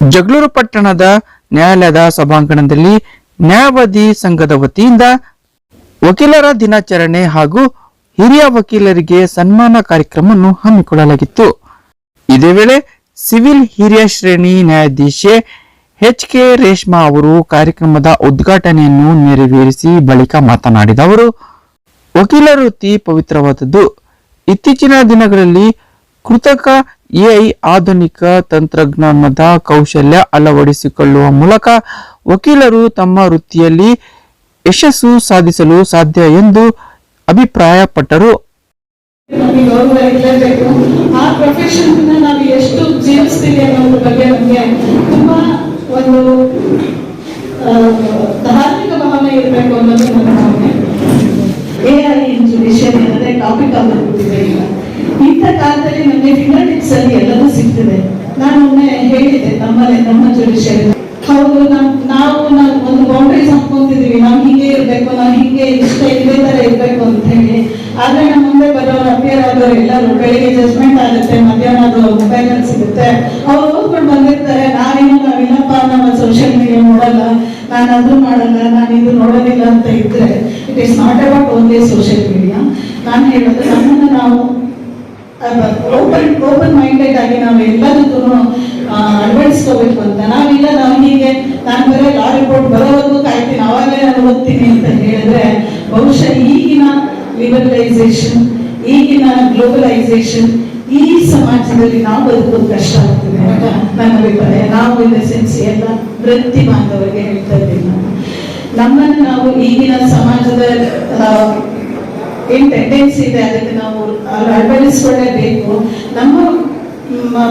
ಜಗಳೂರು ಪಟ್ಟಣದ ನ್ಯಾಯಾಲಯದ ಸಭಾಂಗಣದಲ್ಲಿ ನ್ಯಾಯವಾದಿ ಸಂಘದ ವತಿಯಿಂದ ವಕೀಲರ ದಿನಾಚರಣೆ ಹಾಗೂ ಹಿರಿಯ ವಕೀಲರಿಗೆ ಸನ್ಮಾನ ಕಾರ್ಯಕ್ರಮವನ್ನು ಹಮ್ಮಿಕೊಳ್ಳಲಾಗಿತ್ತು. ಇದೇ ವೇಳೆ ಸಿವಿಲ್ ಹಿರಿಯ ಶ್ರೇಣಿ ನ್ಯಾಯಾಧೀಶೆ ಎಚ್ ಕೆ ರೇಷ್ಮಾ ಅವರು ಕಾರ್ಯಕ್ರಮದ ಉದ್ಘಾಟನೆಯನ್ನು ನೆರವೇರಿಸಿ ಬಳಿಕ ಮಾತನಾಡಿದ ಅವರು ವಕೀಲ ವೃತ್ತಿ ಪವಿತ್ರವಾದದ್ದು. ಇತ್ತೀಚಿನ ದಿನಗಳಲ್ಲಿ ಕೃತಕ ಎಐ ಆಧುನಿಕ ತಂತ್ರಜ್ಞಾನದ ಕೌಶಲ್ಯ ಅಳವಡಿಸಿಕೊಳ್ಳುವ ಮೂಲಕ ವಕೀಲರು ತಮ್ಮ ವೃತ್ತಿಯಲ್ಲಿ ಯಶಸ್ಸು ಸಾಧಿಸಲು ಸಾಧ್ಯ ಎಂದು ಅಭಿಪ್ರಾಯಪಟ್ಟರು. ಆ ಪ್ರೊಫೆಷನ್ ನಾವು ಎಷ್ಟು ಬಗ್ಗೆ ನಮಗೆ ಒಂದು ಧಾರ್ಮಿಕ ಭಾವನೆ ಇರಬೇಕು ಅನ್ನೋದು ನನ್ನ ಭಾವನೆ. ಎ ಐ ಇನ್ ಟಾಪಿಕ್ ಆಗಿಬಿಟ್ಟಿದೆ ಈಗ. ಇಂಥ ಕಾಲದಲ್ಲಿ ನಮಗೆ ಫಿಂಗರ್ ಟಿಪ್ಸ್ ಅಲ್ಲಿ ಎಲ್ಲವೂ ಸಿಗ್ತದೆ. ನಾನು ಒಮ್ಮೆ ಹೇಳಿದ್ದೆ ನಮ್ಮಲ್ಲಿ, ನಮ್ಮ ಜುಡಿಷಿಯರಿ ಹೌದು ನಾವು ನಾವು ಒಂದು ಬೌಂಡ್ರೀಸ್ ಹಾಕೊಂತಿದೀವಿ ನಾವು ಹಿಂಗೆ ಇರ್ಬೇಕು, ನಾವು ಹಿಂಗೆ ಇಷ್ಟ ಇದೇ ತರ ಇರ್ಬೇಕು ಅಂತ ಹೇಳಿ. ಆದ್ರೆ ನಮ್ಮ ಮುಂದೆ ಬರೋರು ಅಪಿಯರ್ ಆದವರು ಎಲ್ಲರೂ ಬೆಳಿಗ್ಗೆ ಜಜ್ಮೆಂಟ್ ಆಗುತ್ತೆ, ಮಧ್ಯಾಹ್ನ ಅದು ಮೊಬೈಲ್ ಸಿಗುತ್ತೆ. ಅವ್ರು ಓದ್ಕೊಂಡು ಬಂದಿರ್ತಾರೆ ನಾವೇನು ನಾವಿಲ್ಲಪ್ಪ ನಮ್ಮ ಸೋಷಿಯಲ್ ಮೀಡಿಯಾ ನೋಡಲ್ಲ ನಾನು ಅದು ಮಾಡಲ್ಲ, ನಾನು ಇದು ನೋಡೋದಿಲ್ಲ ಅಂತ ಇದ್ರೆ it is not about only social media ನಾನು ಹೇಳೋದು, ನಮ್ಮನ್ನು ನಾವು ಓಪನ್ ಓಪನ್ ಮೈಂಡೆಡ್ ಆಗಿ ನಾವು ಎಲ್ಲದಕ್ಕೂ ಅಳವಡಿಸ್ಕೋಬೇಕು ಅಂತ. ನಾವಿಲ್ಲ, ನಾವು ಹೀಗೆ, ನಾನು ಬರೀ ಲಾ ರಿಪೋರ್ಟ್ ಬರೋವರೆಗೂ ಕಾಯ್ತೀನಿ. ಅವಾಗಲೇ ನಾನು ಓದ್ತೀನಿ ಅಂತ ಹೇಳಿದ್ರೆ, ಬಹುಶಃ ಈಗಿನ ಲಿಬರಲೈಸೇಷನ್ ಈಗಿನ ಗ್ಲೋಬಲೈಸೇಷನ್ ಈ ಸಮಾಜದಲ್ಲಿ ನಾವು ಬದುಕೋದು ಕಷ್ಟ ಆಗ್ತದೆ ಅಂತ ನನ್ನ ಅಭಿಪ್ರಾಯ. ನಾವು ಇನ್ ಸೆನ್ಸ್ ಎಲ್ಲ ವೃತ್ತಿ ಬಾಂಧವರಿಗೆ ಹೇಳ್ತಾ ಇದ್ದೀನಿ ನಾನು. ನಮ್ಮನ್ನು ನಾವು ಈಗಿನ ಸಮಾಜದ ಏನ್ ಟೆಂಡೆನ್ಸಿ ಇದೆ ಅದಕ್ಕೆ ನಾವು ಅಳವಡಿಸ್ಕೊಳ್ಳೇಬೇಕು. ನಮ್ಮ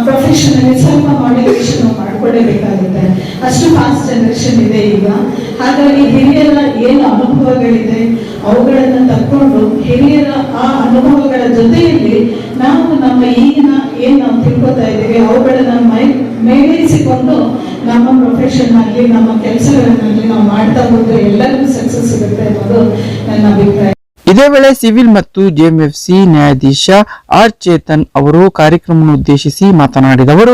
ಪ್ರೊಫೆಷನ್ ಅಲ್ಲಿ ಸ್ವಲ್ಪ ಮಾಡಿಫಿಕೇಶನ್ ಮಾಡ್ಕೊಳ್ಳೇಬೇಕಾಗುತ್ತೆ. ಅಷ್ಟು ಫಾಸ್ಟ್ ಜನರೇಷನ್ ಇದೆ ಈಗ. ಹಾಗಾಗಿ ಹಿರಿಯರ ಏನು ಅನುಭವಗಳಿದೆ, ಅವುಗಳನ್ನ ತಕ್ಕೊಂಡು ಹಿರಿಯರ ಆ ಅನುಭವಗಳ ಜೊತೆಯಲ್ಲಿ ನಾವು ನಮ್ಮ ಈಗಿನ ಏನ್ ನಾವು ತಿಳ್ಕೊತಾ ಇದ್ದೀವಿ, ಅವುಗಳನ್ನ ಮೈ ಮೇಳೈಸಿಕೊಂಡು ನಮ್ಮ ಪ್ರೊಫೆಷನ್ ಆಗಲಿ, ನಮ್ಮ ಕೆಲಸಗಳನ್ನಾಗಲಿ ನಾವು ಮಾಡ್ತಾ ಹೋದ್ರೆ ಎಲ್ಲರಿಗೂ ಸಕ್ಸಸ್ ಸಿಗುತ್ತೆ ಅನ್ನೋದು ನನ್ನ ಅಭಿಪ್ರಾಯ. ಇದೇ ವೇಳೆ ಸಿವಿಲ್ ಮತ್ತು ಜೆಎಂಎಫ್ಸಿ ನ್ಯಾಯಾಧೀಶ ಆರ್ ಚೇತನ್ ಅವರು ಕಾರ್ಯಕ್ರಮವನ್ನು ಉದ್ದೇಶಿಸಿ ಮಾತನಾಡಿದವರು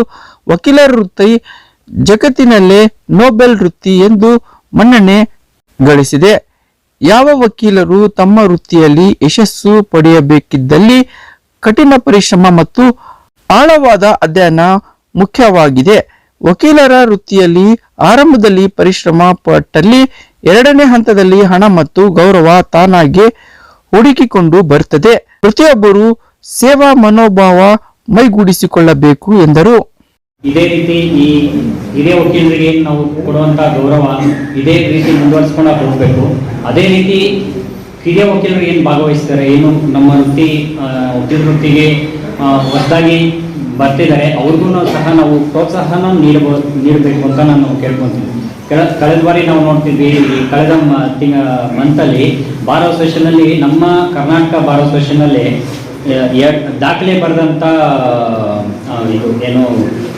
ವಕೀಲರ ವೃತ್ತಿ ಜಗತ್ತಿನಲ್ಲೇ ನೋಬೆಲ್ ವೃತ್ತಿ ಎಂದು ಮನ್ನಣೆ ಗಳಿಸಿದೆ. ಯಾವ ವಕೀಲರು ತಮ್ಮ ವೃತ್ತಿಯಲ್ಲಿ ಯಶಸ್ಸು ಪಡೆಯಬೇಕಿದ್ದಲ್ಲಿ ಕಠಿಣ ಪರಿಶ್ರಮ ಮತ್ತು ಆಳವಾದ ಅಧ್ಯಯನ ಮುಖ್ಯವಾಗಿದೆ. ವಕೀಲರ ವೃತ್ತಿಯಲ್ಲಿ ಆರಂಭದಲ್ಲಿ ಪರಿಶ್ರಮ ಪಟ್ಟಲ್ಲಿ ಎರಡನೇ ಹಂತದಲ್ಲಿ ಹಣ ಮತ್ತು ಗೌರವ ತಾನಾಗೆ ಹುಡುಕಿಕೊಂಡು ಬರುತ್ತದೆ ಪ್ರತಿಯೊಬ್ಬರು ಸೇವಾ ಮನೋಭಾವ ಮೈಗೂಡಿಸಿಕೊಳ್ಳಬೇಕು ಎಂದರು. ಇದೇ ರೀತಿ ಈ ಹಿರಿಯ ವಕೀಲರಿಗೆ ನಾವು ಕೊಡುವಂತಹ ಗೌರವ ಇದೇ ರೀತಿ ಮುಂದುವರಿಸ್ಕೊಂಡು ಹೋಗಬೇಕು. ಅದೇ ರೀತಿ ಹಿರಿಯ ವಕೀಲರು ಏನು ಭಾಗವಹಿಸ್ತಾರೆ, ಏನು ನಮ್ಮ ವೃತ್ತಿ ವಕೀಲ ವೃತ್ತಿಗೆ ಹೊಸದಾಗಿ ಬರ್ತಿದ್ದಾರೆ, ಅವ್ರಿಗೂ ಸಹ ನಾವು ಪ್ರೋತ್ಸಾಹನ ನೀಡಬಹುದು ನೀಡಬೇಕು ಅಂತ ನಾನು ಕೇಳ್ಕೊಂತೀನಿ. ಕೆಳ ಕಳೆದ ಬಾರಿ ನಾವು ನೋಡ್ತಿದ್ವಿ, ಈ ಕಳೆದ ತಿಂಗ, ಮಂತಲ್ಲಿ ಬಾರ್ ಅಸೋಸಿಯೇಷನಲ್ಲಿ ನಮ್ಮ ಕರ್ನಾಟಕ ಬಾರ್ ಅಸೋಸಿಯೇಷನಲ್ಲಿ ದಾಖಲೆ ಬರೆದಂತ ಇದು ಏನು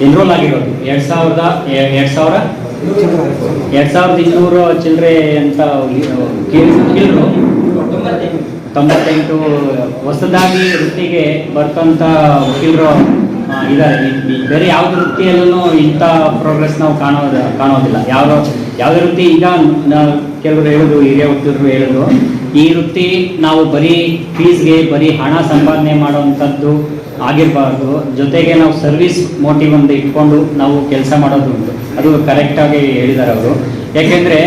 ಎನ್ರೋಲ್ ಆಗಿರೋದು. ಎರಡ್ ಸಾವಿರದ ಎರಡು ಸಾವಿರ? ಎರಡ್ ಸಾವಿರದ ಇನ್ನೂರು ಚಿಲ್ಲರೆ ಅಂತ ಕೇಳಿದ್ರು. ತೊಂಬತ್ತೆಂಟು, ಹೊಸದಾಗಿ ವೃತ್ತಿಗೆ ಬರ್ತಂತ ವಕೀಲರು ಈ ಬೇರೆ ಯಾವ್ದು ವೃತ್ತಿಯಲ್ಲೂ ಇಂಥ ಪ್ರೋಗ್ರೆಸ್ ನಾವು ಕಾಣೋದ, ಕಾಣೋದಿಲ್ಲ. ಯಾವ ಯಾವುದೇ ವೃತ್ತಿ ಈಗ ಕೆಲವರು ಹೇಳೋದು ಹಿರಿಯ ವೃತ್ತಿಯವರು ಹೇಳೋದು ಈ ವೃತ್ತಿ ನಾವು ಬರೀ ಫೀಸ್ಗೆ ಬರೀ ಹಣ ಸಂಪಾದನೆ ಮಾಡುವಂಥದ್ದು ಆಗಿರಬಾರ್ದು. ಜೊತೆಗೆ ನಾವು ಸರ್ವಿಸ್ ಮೋಟಿವ್ ಒಂದು ಇಟ್ಕೊಂಡು ನಾವು ಕೆಲಸ ಮಾಡೋದು ಉಂಟು. ಅದು ಕರೆಕ್ಟಾಗಿ ಹೇಳಿದ್ದಾರೆ ಅವರು. ಯಾಕೆಂದ್ರೆ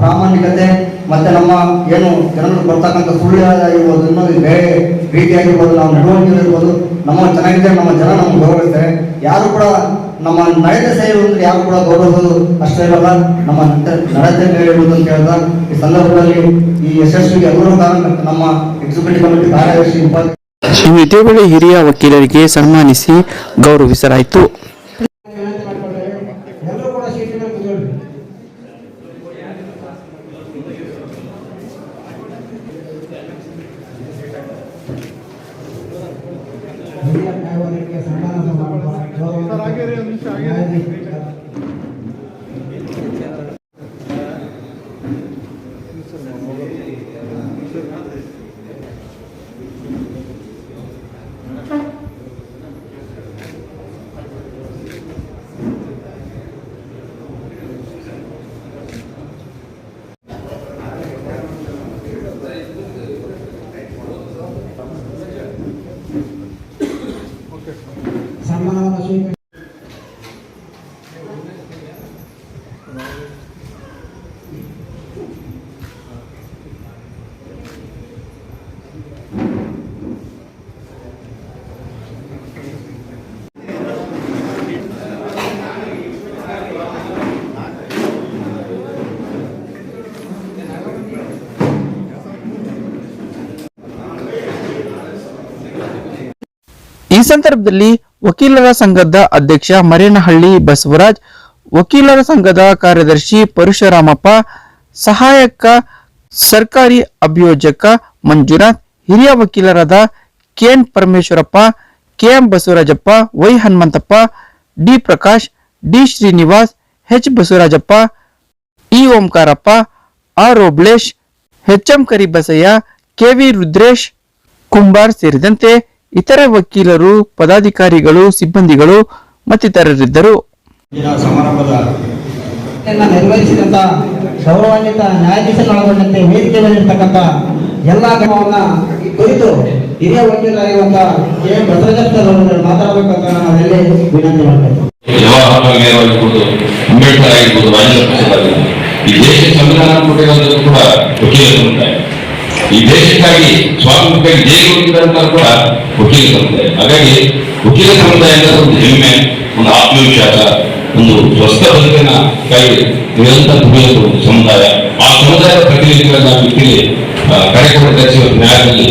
ಪ್ರಾಮಾಣಿಕತೆ ಮತ್ತೆ ನಮ್ಮ ಏನು ಜನರು ಬರ್ತಕ್ಕಂಥ ಸುಳ್ಳು ಆಗಿರ್ಬೋದು ಇನ್ನೊಂದು ಬೇರೆ ರೀತಿಯಾಗಿರ್ಬೋದು, ನಾವು ನಡವಳಿಕೆ ನಮ್ಮ ಚೆನ್ನಾಗಿದೆ, ನಮ್ಮ ಜನ ನಮ್ಗೆ ಗೌರವಿಸ್ತಾರೆ. ಯಾರು ಕೂಡ ನಮ್ಮ ನಡೆದ ಅಂದ್ರೆ ಯಾರು ಕೂಡ ಗೌರವಿಸೋದು ಅಷ್ಟೇ ಇರಲ್ಲ ನಮ್ಮ ನಡತೆ ಇರುವುದು ಅಂತ ಹೇಳ್ತಾ ಈ ಸಂದರ್ಭದಲ್ಲಿ ಈ ಯಶಸ್ವಿಗೆ ಎಲ್ಲರೂ ನಮ್ಮ ಎಕ್ಸಿಕ್ಯೂಟಿವ್ ಕಮಿಟಿ ಕಾರ್ಯದರ್ಶಿ ಉಪಾಧ್ಯಕ್ಷ ಹಿರಿಯ ವಕೀಲರಿಗೆ ಸನ್ಮಾನಿಸಿ ಗೌರವಿಸಲಾಯಿತು ಎಲ್ಲರೂ ಕೂಡ ಸೀಟಿನ ಕೂತ್ಕೊಳ್ಳಿ ಹಿರಿಯ ನ್ಯಾಯವಾದಿಗಳಿಗೆ ಸನ್ಮಾನ ಸಮಾರಂಭ ಗೌರವ ನ್ಯಾಯಾಧೀಶ ಸ್ವೀಕರಿಸಿ ಈ ಸಂದರ್ಭದಲ್ಲಿ ವಕೀಲರ ಸಂಘದ ಅಧ್ಯಕ್ಷ ಮರೇನಹಳ್ಳಿ ಬಸವರಾಜ್, ವಕೀಲರ ಸಂಘದ ಕಾರ್ಯದರ್ಶಿ ಪರಶುರಾಮಪ್ಪ, ಸಹಾಯಕ ಸರ್ಕಾರಿ ಅಭಿಯೋಜಕ ಮಂಜುನಾಥ್, ಹಿರಿಯ ವಕೀಲರಾದ K N Parameshwarappa, K M Basavarajappa, Y. Hanumanthappa, D. Prakash, D. Srinivas, H. Basavarajappa, E. Omkarappa, R. Oblesh, H. M. Karibasayya K V Rudresh Kumbar ಸೇರಿದಂತೆ ಇತರೆ ವಕೀಲರು ಪದಾಧಿಕಾರಿಗಳು ಸಿಬ್ಬಂದಿಗಳು ಮತ್ತಿತರರಿದ್ದರು. ಸಮಾರಂಭದ ಗೌರವಾನ್ವಿತ ನ್ಯಾಯಾಧೀಶರನ್ನೊಳಗೊಂಡಂತೆ ವೇದಿಕೆ ಮೇಲಿರ್ತಕ್ಕಂಥ ಎಲ್ಲ ಕ್ರಮವನ್ನ ಕುರಿತು ಹಿರಿಯ ವಕೀಲರಾಗಿರುವಂತ ಕೆ. ಎಂ ಮಾತಾಡಬೇಕಂತ ನಾನು ವಿನಂತಿ ಮಾಡ್ತೇವೆ. ಜವಾಹರ್ಲಾಲ್ ನೆಹರು ಆಗಿರ್ಬೋದು ಅಂಬೇಡ್ಕರ್ ಆಗಿರ್ಬೋದು ರಾಜೇಂದ್ರ ಪ್ರಸಾದ್ ಆಗಿರ್ಬೋದು ಈ ದೇಶ ಸಂವಿಧಾನ ಕೊಟ್ಟಿರೋದು ಕೂಡ ವಕೀಲರು ಈ ದೇಶಕ್ಕಾಗಿ ಸ್ವಾತಂತ್ರ್ಯಕ್ಕಾಗಿ ಜೈಲು ಹೋಗಿದ್ದಂತ ಕೂಡ ವಕೀಲ ಸಮುದಾಯ. ಹಾಗಾಗಿ ವಕೀಲ ಸಮುದಾಯ ಒಂದು ಹೆಮ್ಮೆ, ಒಂದು ಆತ್ಮವಿಶ್ವಾಸ, ಒಂದು ಸ್ವಸ್ಥ ಬದುಕಿನ ಕಾಯಿ ನಿರಂತರ ಒಂದು ಸಮುದಾಯ. ಆ ಸಮುದಾಯದ ಪ್ರತಿನಿಧಿಗಳನ್ನ ಇಲ್ಲಿ ಕಾರ್ಯಕ್ರಮ ನ್ಯಾಯದಲ್ಲಿ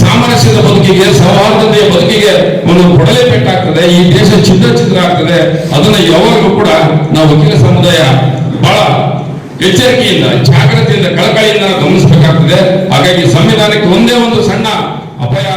ಸಾಮರಸ್ಯದ ಬದುಕಿಗೆ, ಸೌಹಾರ್ದತೆಯ ಬದುಕಿಗೆ ಒಂದು ಕೊಡಲೆ ಬೇಕಾಗ್ತದೆ ಈ ದೇಶ ಚಿತ್ರ ಚಿತ್ರ ಆಗ್ತದೆ. ಅದನ್ನ ಯಾವಾಗಲೂ ಕೂಡ ನಾವು ವಕೀಲ ಸಮುದಾಯ ಬಹಳ ಎಚ್ಚರಿಕೆಯಿಂದ ಜಾಗ್ರತೆಯಿಂದ ಕಳಕಳಿಯಿಂದ ಗಮನಿಸಬೇಕಾಗ್ತದೆ. ಹಾಗಾಗಿ ಸಂವಿಧಾನಕ್ಕೆ ಒಂದೇ ಒಂದು ಸಣ್ಣ ಅಪಾಯ